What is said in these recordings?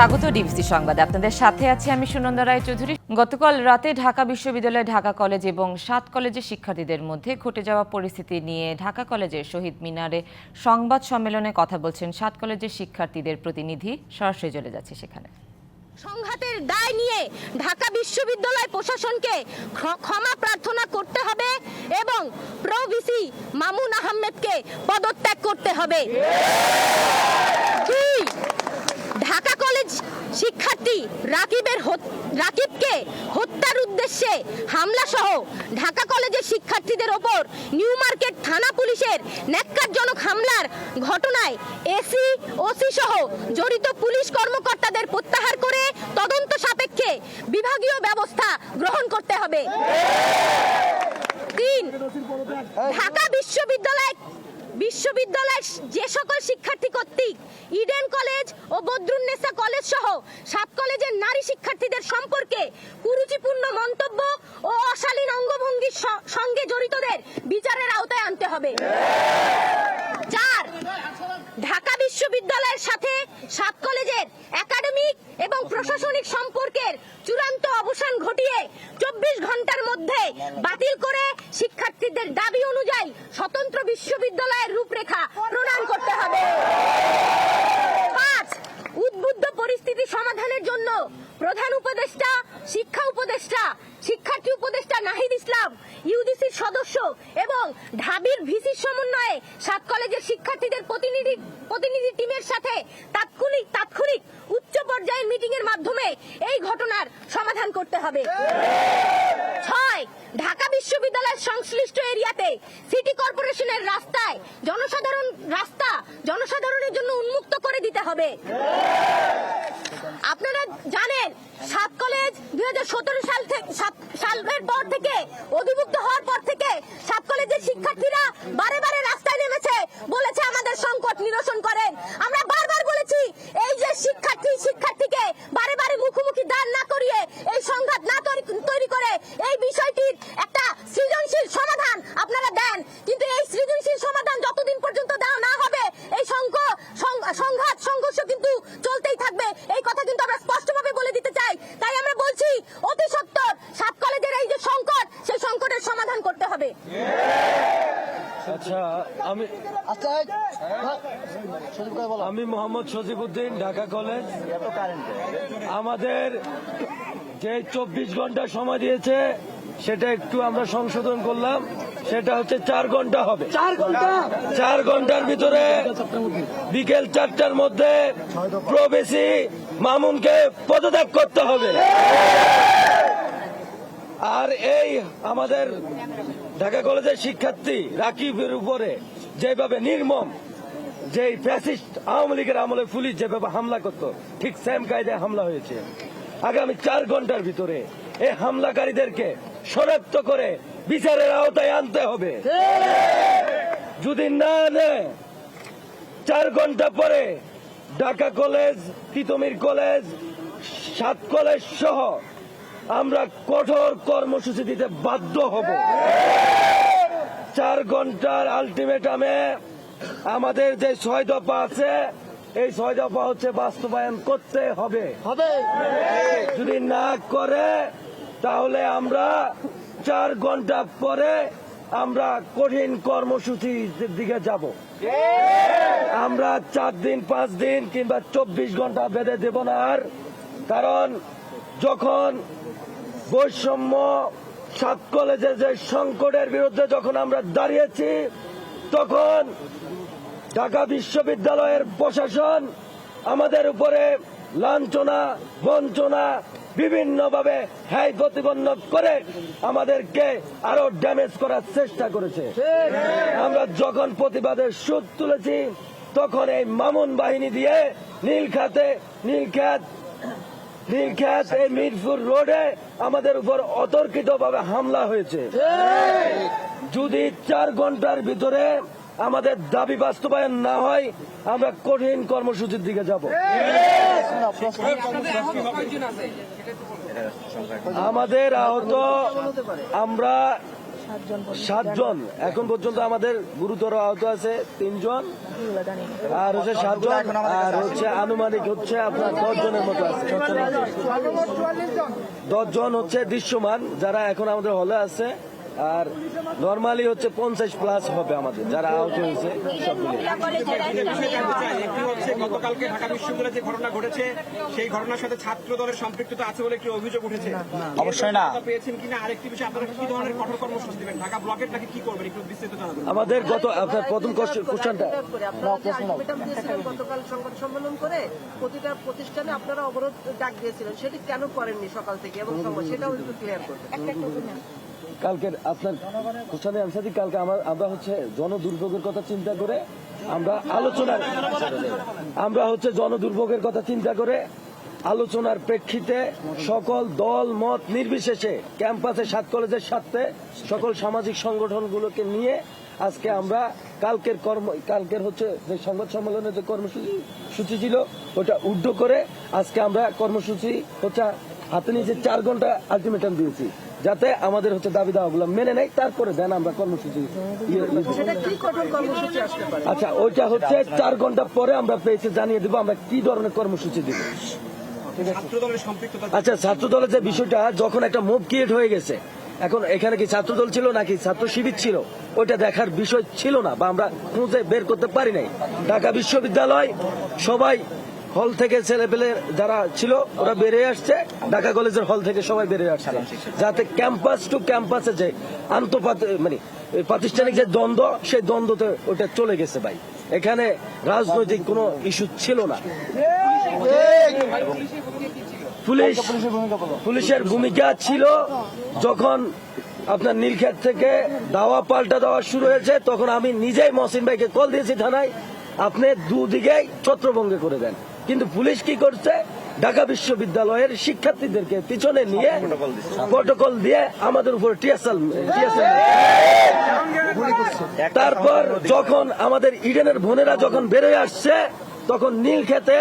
স্বাগত ডিবিসি সংবাদে। আপনাদের সাথে আছি আমি সুনন্দা রায় চৌধুরী গতকাল রাতে ঢাকা বিশ্ববিদ্যালয় ঢাকা কলেজ এবং সাত কলেজের শিক্ষার্থীদের মধ্যে ঘটে যাওয়া পরিস্থিতি নিয়ে ঢাকা কলেজের শহীদ মিনারে সংবাদ সম্মেলনে কথা বলছেন সাত কলেজের শিক্ষার্থীদের প্রতিনিধি। সরাসরি চলে যাচ্ছে সেখানে। সংঘাতের দায় নিয়ে ঢাকা বিশ্ববিদ্যালয় প্রশাসনকে ক্ষমা প্রার্থনা করতে হবে এবং প্রো ভিসি মামুন আহমেদকে পদত্যাগ করতে হবে দুই ঢাকা কলেজ শিক্ষার্থী রাকিবের রাকিবকে হত্যার উদ্দেশ্যে হামলা সহ ঢাকা কলেজের শিক্ষার্থীদের ওপর নিউ মার্কেট থানা পুলিশের ন্যাক্কারজনক হামলার ঘটনায় এসি, ওসি সহ জড়িত পুলিশ কর্মকর্তাদের প্রত্যাহার করে তদন্ত সাপেক্ষে বিভাগীয় ব্যবস্থা গ্রহণ করতে হবে। তিন, ঢাকা বিশ্ববিদ্যালয় বিশ্ববিদ্যালয়ের যে সকল শিক্ষার্থী কর্তৃক ইডেন কলেজ ও বদরুন্নেসা কলেজ সহ সাত কলেজের নারী শিক্ষার্থীদের সম্পর্কে কুরুচিপূর্ণ মন্তব্য ও অশালীন অঙ্গভঙ্গির সঙ্গে জড়িতদের বিচারের আওতায় আনতে হবে। চার, ঢাকা বিশ্ববিদ্যালয়ের সাথে সাত কলেজের একাডেমিক এবং প্রশাসনিক সম্পর্কের চূড়ান্ত অবসান ঘটিয়ে চব্বিশ ঘণ্টার মধ্যে বাতিল করে শিক্ষার্থীদের দাবি অনুযায়ী স্বতন্ত্র বিশ্ববিদ্যালয়ের রূপরেখা প্রণয়ন করতে হবে পাঁচ উদ্বুদ্ধ পরিস্থিতি সমাধানের জন্য প্রধান উপদেষ্টা শিক্ষা উপদেষ্টা শিক্ষার্থী উপদেষ্টা নাহিদ ইসলাম ইউজিসির সদস্য এবং ঢাবির ভিসির সমন্বয়ে সাত কলেজের শিক্ষার্থীদের প্রতিনিধি প্রতিনিধি টিমের সাথে তাৎক্ষণিক তাৎক্ষণিক উচ্চ পর্যায়ের মিটিং এর মাধ্যমে এই ঘটনার সমাধান করতে হবে। ছয়, ঢাকা বিশ্ববিদ্যালয়ের সংশ্লিষ্ট এরিয়াতে সিটি কর্পোরেশনের রাস্তায় জনসাধারণ, রাস্তা জনসাধারণের জন্য উন্মুক্ত করে দিতে হবে। আপনারা জানেন, সাত কলেজ দুই হাজার সতেরো সাল থেকে সালের পর থেকে, অধিভুক্ত হওয়ার পর থেকে সাত কলেজের শিক্ষার্থীরা বারে বারে রাস্তায় নেমেছে, বলেছে আমাদের সংকট নিরসন করেন। আমরা বারবার বলেছি, এই যে শিক্ষার্থী, শিক্ষার্থীকে বারে বারে মুখোমুখি দাঁড় না করিয়ে, এই সংঘাত না তৈরি করে, এই বিষয়টির একটা সৃজনশীল সমাধান আপনারা দেন। কিন্তু এই সৃজনশীল সমাধান যতদিন পর্যন্ত দেওয়া না হবে এই সংঘ- সং- সংঘাত সংঘর্ষ কিন্তু চলতেই থাকবে এই কথা কিন্তু আমরা স্পষ্টভাবে বলে দিতে চাই তাই আমরা বলছি অতি সত্তর সাত কলেজের এই যে সংকট সেই সংকটের সমাধান করতে হবে আচ্ছা আমি আমি মোহাম্মদ সজিবুদ্দিন ঢাকা কলেজ। আমাদের যে চব্বিশ ঘণ্টা সময় দিয়েছে সেটা একটু আমরা সংশোধন করলাম। সেটা হচ্ছে চার ঘণ্টা হবে। চার ঘণ্টা? চার ঘণ্টার ভিতরে বিকেল চারটার মধ্যে প্রবেশী মামুনকে পদত্যাগ করতে হবে। আর এই আমাদের ঢাকা কলেজের শিক্ষার্থী রাকিবের উপরে যেভাবে নির্মম যে ফ্যাসিস্ট আওয়ামী লীগের আমলে পুলিশ যেভাবে হামলা করত, ঠিক সেম কায়দায় হামলা হয়েছে। আগামী চার ঘণ্টার ভিতরে এই হামলাকারীদেরকে শনাক্ত করে বিচারের আওতায় আনতে হবে। যদি না নেয়, চার ঘণ্টা পরে ঢাকা কলেজ, তিতমির কলেজ, সাত কলেজ সহ আমরা কঠোর কর্মসূচি দিতে বাধ্য হব। চার ঘণ্টার আলটিমেটামে আমাদের যে ছয় দফা আছে এই ছয় দফা হচ্ছে বাস্তবায়ন করতে হবে। হবে। যদি না করে তাহলে আমরা চার ঘণ্টা পরে আমরা কঠিন কর্মসূচির দিকে যাব। আমরা চার দিন পাঁচ দিন কিংবা চব্বিশ ঘণ্টা বেঁধে দেব না আর। কারণ যখন বৈষম্য সাত কলেজের যে সংকটের বিরুদ্ধে যখন আমরা দাঁড়িয়েছি তখন ঢাকা বিশ্ববিদ্যালয়ের প্রশাসন আমাদের উপরে লাঞ্ছনা, বঞ্চনা বিভিন্নভাবে হ্যায় প্রতিপন্ন করে আমাদেরকে আরও ড্যামেজ করার চেষ্টা করেছে। আমরা যখন প্রতিবাদের সুদ তুলেছি, তখন এই মামুন বাহিনী দিয়ে নীলখাতে, নীলখাত নীলখ্যাত এই মিরপুর রোডে আমাদের উপর অতর্কিত ভাবে হামলা হয়েছে। যদি চার ঘণ্টার ভিতরে আমাদের দাবি বাস্তবায়ন না হয়, আমরা কঠিন কর্মসূচির দিকে যাব। আমাদের আহত, আমরা সাতজন। এখন পর্যন্ত আমাদের গুরুতর আহত আছে তিনজন। আর হচ্ছে সাতজন, আর হচ্ছে আনুমানিক হচ্ছে আপনার দশ জনের মতো আছে। দশ জন হচ্ছে দৃশ্যমান, যারা এখন আমাদের হলে আছে। আর নর্মালি হচ্ছে পঞ্চাশ প্লাস হবে আমাদের যারা আহত হয়েছে সব মিলিয়ে। একটি হচ্ছে গতকালকে ঢাকা বিশ্ববিদ্যালয়ে যে ঘটনা ঘটেছে সেই ঘটনার সাথে ছাত্র দলের সম্পৃক্ততা আছে বলে একটি অভিযোগ উঠেছে? অবশ্যই না। পেয়েছেন কিনা? আরেকটি বিষয় আপনারা কি ধরনের কঠোর কর্মসূচি দেবেন? ঢাকা ব্লকের নাকি কি করবেন? একটু বিস্তারিত জানাবেন। আমাদের গত আপনার প্রথম কোশ্চেনটা। গতকাল সংবাদ সম্মেলন করে প্রতিটা প্রতিষ্ঠানে আপনারা অবরোধ ডাক দিয়েছিলেন সেটি কেন করেননি সকাল থেকে? এবং সেটাও একটু ক্লিয়ার করবেন কালকের আপনার অ্যান্সার দিই কালকে আমার আমরা হচ্ছে জন দুর্ভোগের কথা চিন্তা করে আমরা আলোচনার আমরা হচ্ছে জন দুর্ভোগের কথা চিন্তা করে আলোচনার প্রেক্ষিতে সকল দল, মত নির্বিশেষে ক্যাম্পাসে, সাত কলেজের সাথে সকল সামাজিক সংগঠনগুলোকে নিয়ে আজকে আমরা কালকের কর্ম কালকের হচ্ছে যে সংবাদ সম্মেলনের যে কর্মসূচি সূচি ছিল, ওটা উড্ড করে আজকে আমরা কর্মসূচি হচ্ছে হাতে নিয়ে যে চার ঘণ্টা আলটিমেটাম দিয়েছি। যাতে আমাদের হচ্ছে দাবি দাওয়াগুলো মেনে নেয় তারপরে দেন আমরা কর্মসূচি ইয়ে- ইয়ে দিব। সেটা কি কঠোর কর্মসূচি আসতে পারে? আচ্ছা ওইটা হচ্ছে চার ঘণ্টা পরে আমরা পেয়েছে জানিয়ে দিব আমরা কি ধরনের কর্মসূচি দিব। আচ্ছা ছাত্র দলের যে বিষয়টা যখন একটা মুভ ক্রিয়েট হয়ে গেছে এখন এখানে কি ছাত্র দল ছিল নাকি ছাত্র শিবির ছিল? ওইটা দেখার বিষয় ছিল না বা আমরা খুঁজে বের করতে পারি নাই। ঢাকা বিশ্ববিদ্যালয় সবাই হল থেকে ছেলেপেলে যারা ছিল, ওরা বেরিয়ে আসছে। ঢাকা কলেজের হল থেকে সবাই বেরিয়ে আসছে। যাতে ক্যাম্পাস টু ক্যাম্পাসে যে আন্তঃপাত মানে প্রাতিষ্ঠানিক যে দ্বন্দ্ব, সেই দ্বন্দ্বতে ওটা চলে গেছে ভাই। এখানে রাজনৈতিক কোনো ইস্যু ছিল না। পুলিশ পুলিশের ভূমিকা ছিল যখন আপনার নীলক্ষেত থেকে দাওয়া পাল্টা দেওয়া শুরু হয়েছে, তখন আমি নিজেই মহসিন ভাইকে কল দিয়েছি থানায়, আপনি দুদিকেই ছত্রভঙ্গে করে দেন। কিন্তু পুলিশ কি করছে? ঢাকা বিশ্ববিদ্যালয়ের শিক্ষার্থীদেরকে পিছনে নিয়ে প্রটোকল দিয়ে আমাদের উপর টিএসএল তারপর যখন আমাদের ইডেনের বোনেরা যখন বেরোয় আসছে তখন নীল খেতে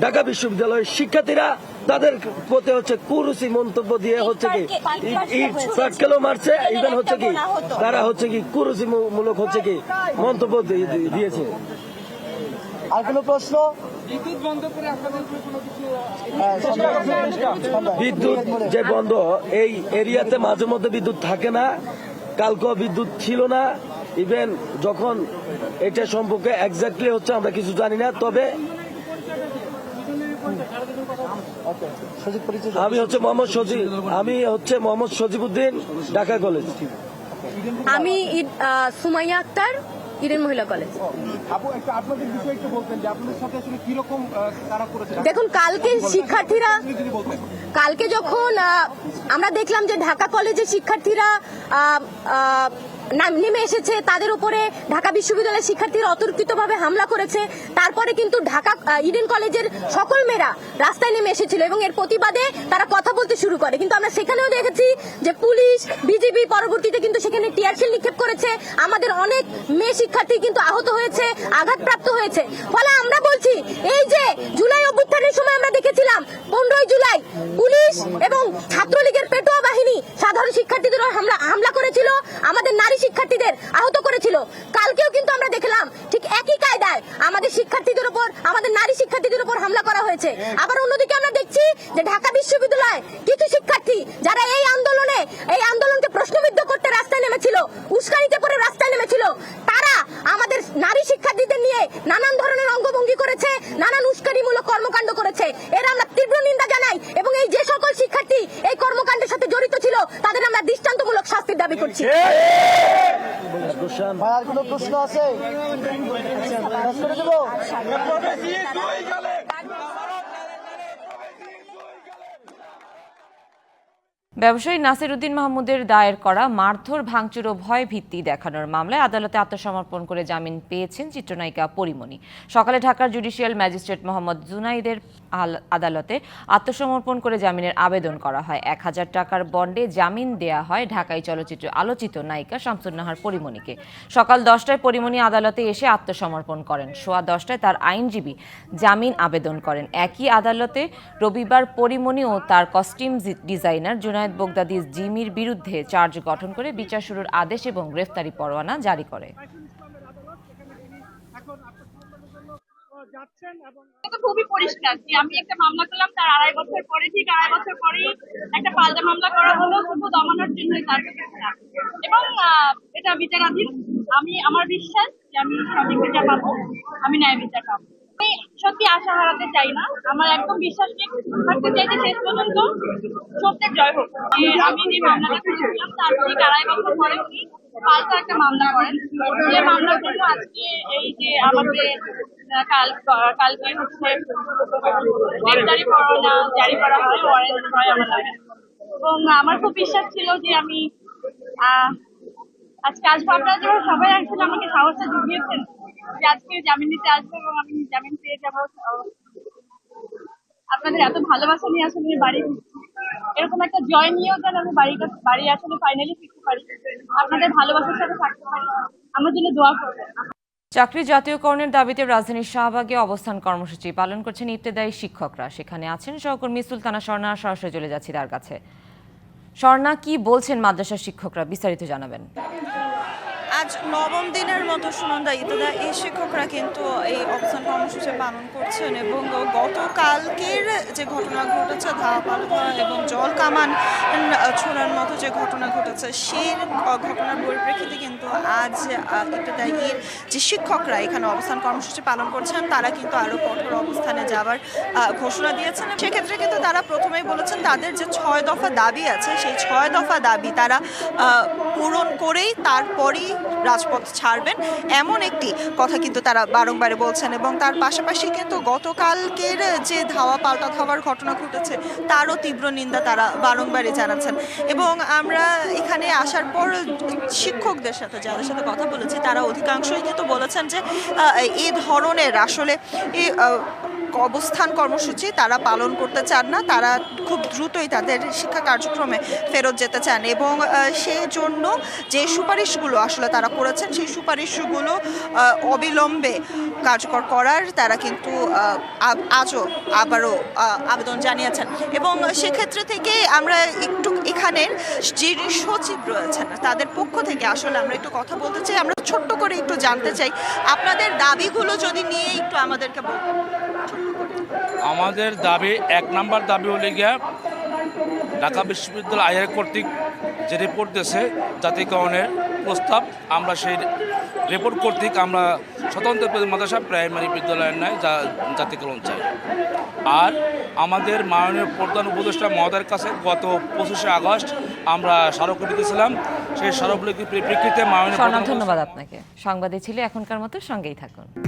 ঢাকা বিশ্ববিদ্যালয়ের শিক্ষার্থীরা তাদের প্রতি হচ্ছে কুরুচি মন্তব্য দিয়ে হচ্ছে কি ইট সার্কেলও মারছে ইভেন হচ্ছে কি তারা হচ্ছে কি কুরুচি মূ- মূলক হচ্ছে কি মন্তব্য দিয়ে- দিয়ে- দিয়েছে। আর কোনো প্রশ্ন? বিদ্যুৎ যে বন্ধ এই এরিয়াতে মাঝে মধ্যে বিদ্যুৎ থাকে না কালকেও বিদ্যুৎ ছিল না ইভেন যখন এটা সম্পর্কে এক্স্যাক্টলি হচ্ছে আমরা কিছু জানি না তবে। আমি হচ্ছে মোহাম্মদ সজিব আমি হচ্ছে মোহাম্মদ সজিবুদ্দিন ঢাকা কলেজ আমি সুমাইয়া আক্তার ইডেন মহিলা কলেজ আপু একটু আপনাদের বিষয়ে একটু বলতেন যে আপনাদের সাথে আসলে কীরকম তারা করেছে? দেখুন কালকে শিক্ষার্থীরা কালকে যখন আমরা দেখলাম যে ঢাকা কলেজের শিক্ষার্থীরা নাম- এসেছে। তাদের উপরে ঢাকা বিশ্ববিদ্যালয়ের শিক্ষার্থীরা অতর্কিতভাবে হামলা করেছে। তারপরে কিন্তু ঢাকা ইডেন কলেজের সকল মেয়েরা রাস্তায় নেমে এসেছিল এবং এর প্রতিবাদে তারা কথা বলতে শুরু করে। কিন্তু আমরা সেখানেও দেখেছি যে পুলিশ, বিজিবি পরবর্তীতে কিন্তু সেখানে টিয়ারশেল নিক্ষেপ করেছে। আমাদের অনেক মেয়ে শিক্ষার্থী কিন্তু আহত হয়েছে, আঘাতপ্রাপ্ত হয়েছে। ফলে আমরা বলছি, এই যে জুলাই অভ্যুত্থানের সময় আমরা দেখেছিলাম, পনেরোই জুলাই পুলিশ এবং ছাত্রলীগের পেটোয়া বাহিনী সাধারণ শিক্ষার্থীদের হামলা হামলা করেছিল, আমাদের নারী শিক্ষার্থীদের আহত করেছিল। কালকেও কিন্তু আমরা দেখলাম ঠিক একই কায়দায় আমাদের শিক্ষার্থীদের উপর, আমাদের নারী শিক্ষার্থীদের উপর হামলা করা হয়েছে। আবার অন্যদিকে আমরা দেখছি যে ঢাকা বিশ্ববিদ্যালয় কিছু শিক্ষার্থী যারা এই আন্দোলনে এই আন্দোলনকে প্রশ্নবিদ্ধ করতে রাস্তায় নেমেছিল, উস্কানিতে পরে রাস্তায় নেমেছিল তারা আমাদের নারী শিক্ষার্থীদের নিয়ে নানান ধরনের অঙ্গভঙ্গি করেছে নানান উস্কানিমূলক কর্মকাণ্ড করেছে এর আমরা তীব্র নিন্দা জানাই এবং এই যে সকল শিক্ষার্থী এই কর্মকাণ্ডের সাথে জড়িত ছিল তাদের আমরা দৃষ্টান্তমূলক শাস্তির দাবি করছি গোসান ভাই আর কোনো প্রশ্ন আছে। দেবো ব্যবসায়ী নাসির উদ্দিন মাহমুদের দায়ের করা মারধর, ভাঙচুর ও ভয় ভিত্তি দেখানোর মামলায় আদালতে আত্মসমর্পণ করে জামিন পেয়েছেন চিত্রনায়িকা পরিমণি। সকালে ঢাকার জুডিশিয়াল ম্যাজিস্ট্রেট মোহাম্মদ জুনাইদের আদালতে আত্মসমর্পণ করে জামিনের আবেদন করা হয়। এক হাজার টাকার বন্ডে জামিন দেয়া হয় ঢাকাই চলচ্চিত্র আলোচিত নায়িকা শামসুন্নাহার পরিমণিকে। সকাল দশটায় পরিমণি আদালতে এসে আত্মসমর্পণ করেন। সোয়া দশটায় তার আইনজীবী জামিন আবেদন করেন। একই আদালতে রবিবার পরিমণি ও তার কস্টিউম ডিজাইনার জুনাইদ জুনায়েদ বোগদাদি জিমির বিরুদ্ধে চার্জ গঠন করে বিচার শুরুর আদেশ এবং গ্রেফতারি পরোয়ানা জারি করে। খুবই পরিষ্কার যে আমি একটা মামলা করলাম, তার আড়াই বছর পরে, ঠিক আড়াই বছর পরেই একটা পাল্টা মামলা করা হলো, শুধু দমানোর না। এবং এটা বিচারাধীন। আমি, আমার বিশ্বাস যে আমি সঠিক বিচার পাবো, আমি ন্যায় বিচার পাবো। আমি সত্যি আশা হারাতে চাই না। আমার একদম বিশ্বাস থাকতে চাই যে শেষ পর্যন্ত সত্যের জয় হোক। আমি যে মামলাটা করেছিলাম তার পরে উনি। পাল্টা একটা মামলা করেন। যে মামলার জন্য আজকে এই যে আমাকে কাল, কালকে হচ্ছে গ্রেফতারি পরোয়ানা জারি করা হয়, ওয়ারেন্ট হয় আমার নামে এবং আমার খুব বিশ্বাস ছিল যে আমি আজকে আসব। আপনারা যেভাবে সবাই আসলে আমাকে সাহসটা জুগিয়েছেন যে আজকে জামিন নিতে আসব এবং আমি জামিন পেয়ে যাব আপনাদের এত ভালোবাসা নিয়ে আসলে বাড়ি এরকম একটা জয় নিয়েও যেন আমি বাড়ি বাড়ি আসলে ফাইনালি ফিরতে পারি। আপনাদের ভালোবাসার সাথে থাকতে পারি। আমার জন্য দোয়া করবেন। চাকরি জাতীয়করণের দাবিতে রাজধানীর শাহবাগে অবস্থান কর্মসূচি পালন করছেন ইবতেদায়ী শিক্ষকরা। সেখানে আছেন সহকর্মী সুলতানা স্বর্ণা সরাসরি চলে যাচ্ছি তার কাছে। স্বর্ণা কি বলছেন মাদ্রাসার শিক্ষকরা? বিস্তারিত জানাবেন। আজ নবম দিনের মতো সুনন্দা ইতদা এই শিক্ষকরা কিন্তু এই অবস্থান কর্মসূচি পালন করছেন এবং গতকালকের যে ঘটনা ঘটেছে ধাওয়া পাল্টা এবং জল কামান ছোড়ার যে ঘটনা ঘটেছে সেই ঘটনার পরিপ্রেক্ষিতে কিন্তু আজ ইতদায়ীর যে শিক্ষকরা এখানে অবস্থান কর্মসূচি পালন করছেন তারা কিন্তু আরও কঠোর অবস্থানে আহ, ঘোষণা দিয়েছেন। সেক্ষেত্রে কিন্তু তারা প্রথমেই বলেছেন তাদের যে ছয় দফা দাবি আছে সেই ছয় দফা দাবি তারা পূরণ করেই তারপরই রাজপথ ছাড়বেন। এমন একটি কথা কিন্তু তারা বারংবারে বলছেন এবং তার পাশাপাশি কিন্তু গতকালকের যে ধাওয়া পাল্টা ধাওয়ার ঘটনা ঘটেছে তারও তীব্র নিন্দা তারা বারংবারই জানাচ্ছেন। এবং আমরা এখানে আসার পর শিক্ষকদের সাথে যাদের সাথে কথা বলেছি, তারা অধিকাংশই কিন্তু বলেছেন যে এ ধরনের আসলে অবস্থান কর্মসূচি তারা পালন করতে চান না। তারা খুব দ্রুতই তাদের শিক্ষা কার্যক্রমে ফেরত যেতে চান এবং সেই জন্য যে সুপারিশগুলো আসলে তারা করেছেন, সেই সুপারিশগুলো অবিলম্বে কার্যকর করার তারা কিন্তু আজও আবারও আবেদন জানিয়েছেন। এবং সেক্ষেত্রে থেকে আমরা একটু এখানের যিনি সচিব রয়েছেন, তাদের পক্ষ থেকে আসলে আমরা একটু কথা বলতে চাই। আমরা ছোট্ট করে একটু জানতে চাই, আপনাদের দাবিগুলো যদি নিয়ে একটু আমাদেরকে বলতেন আমাদের দাবি এক নাম্বার দাবি হলে গিয়া ঢাকা বিশ্ববিদ্যালয় আইআর কর্তৃক যে রিপোর্ট দিয়েছে জাতীয়করণের প্রস্তাব আমরা সেই রিপোর্ট কর্তৃক আমরা স্বতন্ত্র মাদ্রাসা প্রাইমারি বিদ্যালয়ের ন্যায় যা- জাতীয়করণ চাই। আর আমাদের মাননীয় প্রধান উপদেষ্টা মহোদয়ের কাছে গত পঁচিশে আগস্ট আমরা স্মারকলিপি দিয়েছিলাম। সেই স্মারকলিপির পরিপ্রেক্ষিতে মাননীয় ধন্যবাদ আপনাকে। সংবাদে ছিল এখনকার মতো সঙ্গেই থাকুন।